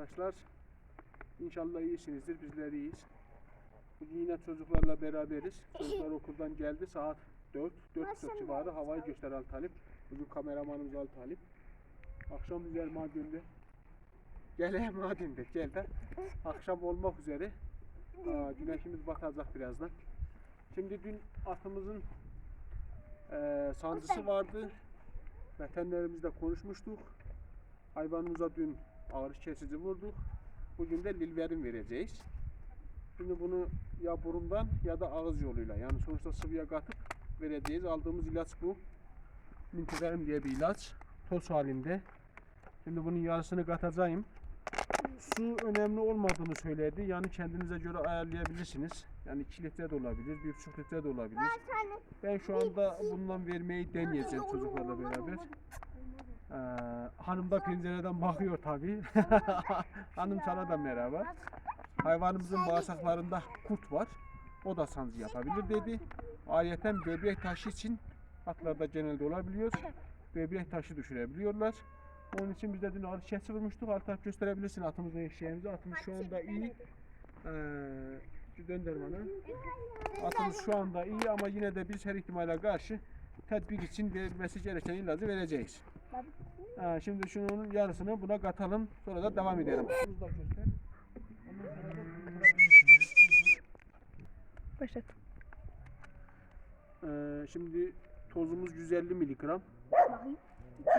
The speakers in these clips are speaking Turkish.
arkadaşlar. İnşallah iyisinizdir. Bizler iyiyiz. Bugün yine çocuklarla beraberiz. Çocuklar okuldan geldi. Saat 4, 4 Nasıl civarı havayı göster Al Talip. Bugün kameramanımız Al Talip. Akşam güzel madende. Gel madende gel de. Akşam olmak üzere. Aa, güneşimiz batacak birazdan. Şimdi dün atımızın eee sancısı vardı. Veterinerimizle konuşmuştuk. Hayvanımıza dün ağrı kesici vurduk. Bugün de lilverin vereceğiz. Şimdi bunu ya burundan ya da ağız yoluyla yani sonuçta sıvıya katıp vereceğiz. Aldığımız ilaç bu. Mintiverim diye bir ilaç. Toz halinde. Şimdi bunun yarısını katacağım. Su önemli olmadığını söyledi. Yani kendinize göre ayarlayabilirsiniz. Yani 2 litre de olabilir, 1,5 litre de olabilir. Ben şu anda bundan vermeyi deneyeceğim çocuklarla beraber. Ee, hanım da pencereden bakıyor tabii. hanım sana da merhaba. Hayvanımızın bağırsaklarında kurt var. O da sancı yapabilir dedi. Ayrıca böbrek taşı için atlarda genelde olabiliyor. Böbrek taşı düşürebiliyorlar. Onun için biz de dün ağrı kesi vurmuştuk. Altı gösterebilirsin atımızın eşeğimizi. Atımız şu anda iyi. Ee, dönder bana. Atımız şu anda iyi ama yine de biz her ihtimale karşı tedbir için verilmesi gereken ilacı vereceğiz. Ha, şimdi şunun yarısını buna katalım. Sonra da devam edelim. Başlat. Ee, şimdi tozumuz 150 miligram.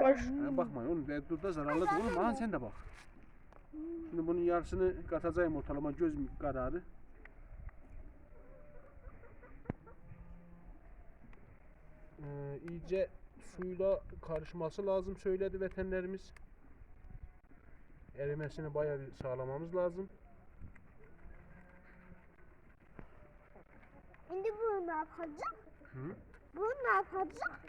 Baş. Ha, bakma oğlum dur da zararlı oğlum. Aha sen de bak. Şimdi bunun yarısını katacağım ortalama göz kararı. Ee, iyice suyla karışması lazım söyledi veterinerimiz. Erimesini bayağı bir sağlamamız lazım. Şimdi bunu ne yapacak? Hı? Bunu ne yapacak?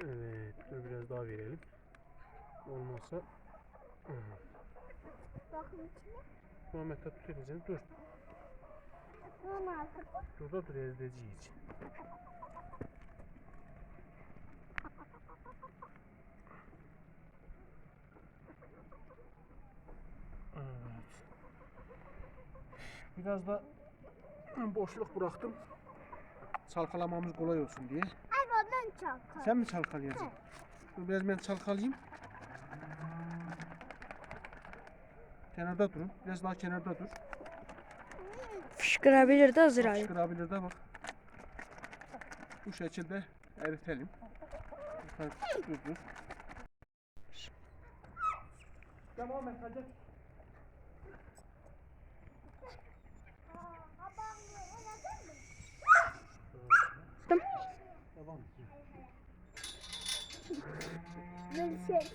Evet, dur biraz daha verelim. Olmazsa Bakın içine. Muhammed elini dur. Bunu ne yapacak? Dur da dur ezeceğiz. Evet. Biraz da boşluk bıraktım. Çalkalamamız kolay olsun diye. Hayvandan çalkar. Sen mi çalkalayacaksın? Dur biraz ben çalkalayayım. Kenarda durun. Biraz daha kenarda dur. Fışkırabilir de hazır abi. Çıkarabilir de bak. Bu şekilde eritelim. Dur. dur. Devam et hadi. Bir şey.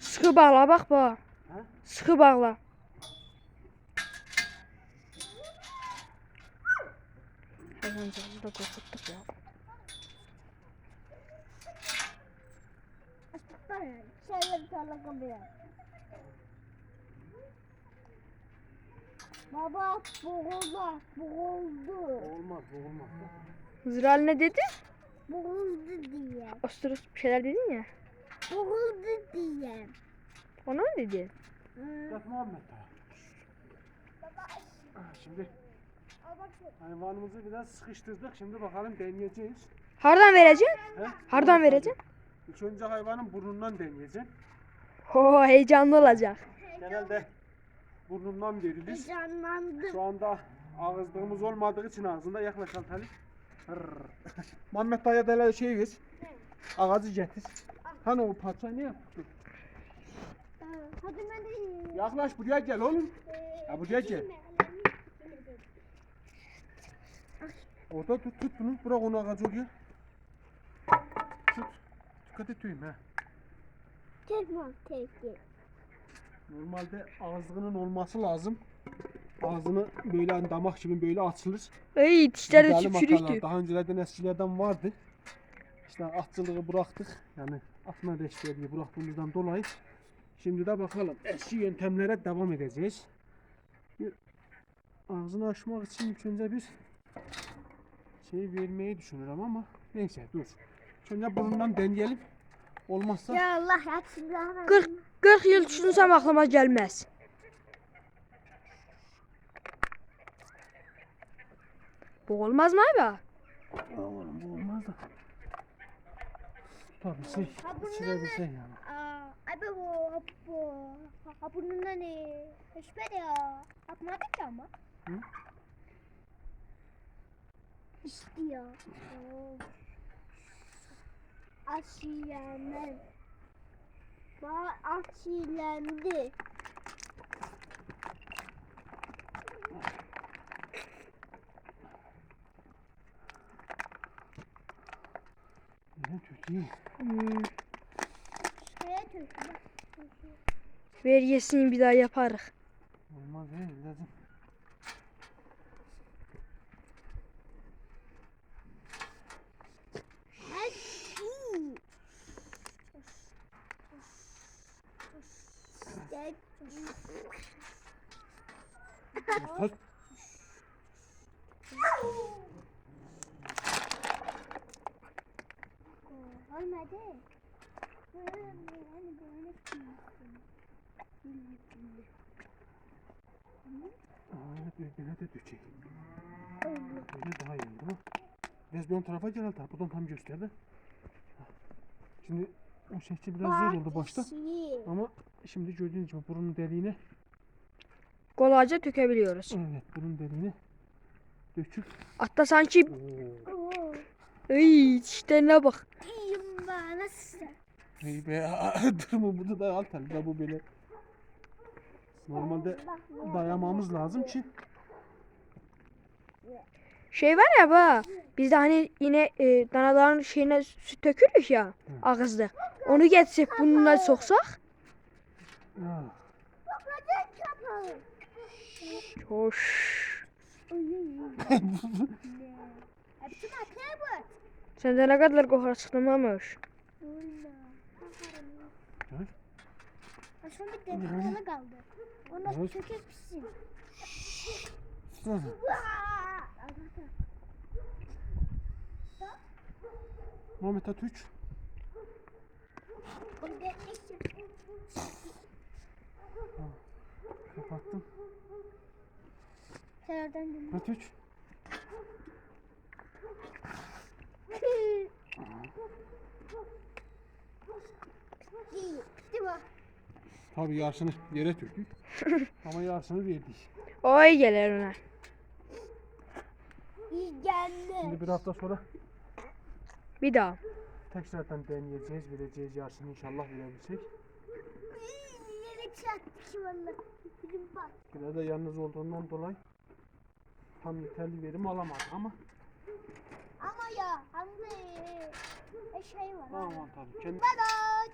Sıkı bağla bak bu. Sıkı bağla. Hayvancağızı da korkuttuk ya. Şöyle bir çalakabilir. Baba boğuldu. Boğuldu. Olmaz olmaz. Zral ne dedi? Boğuldu diye. Osturus bir şeyler dedin ya. Boğuldu diye. Ona mı dedi? Gel Muhammed. Ah, Şimdi hayvanımızı biraz sıkıştırdık. Şimdi bakalım deneyeceğiz. Hardan vereceksin? He? Hardan vereceksin? İlk önce hayvanın burnundan deneyeceğim. Oo heyecanlı olacak. Genelde burnundan verilir. Heyecanlandım. Şu anda ağızlığımız olmadığı için ağzında yaklaş Altali. Muhammed Dayı da şey ver. Ağacı getir. Hani o parçayı ne? Hadi ben yiyeyim. Yaklaş buraya gel oğlum. Ya buraya gel. Orada tut tut bunu. Bırak onu ağacı oraya. Tut. Dikkat et tüyüm. Normalde ağzının olması lazım. Ağzını böyle hani damak gibi böyle açılır. Ey dişleri çürüktü. bakalım. Daha öncelerden eskilerden vardı. İşte atçılığı bıraktık. Yani atma reçberliği bıraktığımızdan dolayı. Şimdi de bakalım eski yöntemlere devam edeceğiz. Bir ağzını açmak için ilk önce bir şey vermeyi düşünürüm ama neyse dur. Önce burnundan deneyelim. Olmazsa Ya Allah ya bismillah. 40 40 yıl düşünsəm aklıma gelmez. Bu olmaz mı abi? Oğlum bu olmaz da. Tabii şey, Ha, içine bundan bir şey yani. Aa, abi bu bu ha burnunda ne? Hiçbir ya. Yapmadık ya ama. Hı? İşte ya. Oo. Asiyemen. Ba asilendi. Yine Türkiye. Hmm, ver yesin bir daha yaparıq. Olmaz he Olmadı. Aa, evet yine de Türkiye. Böyle daha iyi oldu? Biraz bir ön tarafa gel Altar. Buradan tam göster de. Hah. Şimdi o şekil biraz zor oldu başta. Ama şimdi gördüğünüz gibi burun deliğine Kolayca tökebiliyoruz. evet burun deliğine döküp Hatta sanki Oo. Ey dişlerine bak. Nasıl? Hey be durma burada da Altar da bu böyle normalde dayamamız lazım ki Şey var ya ba. Biz de hani yine e, danaların şeyine süt tökürük ya ağızda. Onu getirsek bununla soksak. Kapalı. Hoş. Hepsi makine bu. Sende ne kadar kokar çıkmamış. Evet. Aslında bir demir kala kaldı. Onu evet. çökek pişsin. Muhammed at 3. Kapattım. Serden dinle. At 3. tabi yarısını yere töktük ama yarısını verdik. O iyi gelir ona. İyi geldi. Şimdi bir hafta sonra Bir daha. tekrardan deneyeceğiz, vereceğiz yarısını inşallah verebilsek. Yere çarptı ki valla. Bizim bak. Da yalnız olduğundan dolayı tam yeterli verim alamadık ama Ama ya hani e, şey var. aman tabii kendi Bye bye.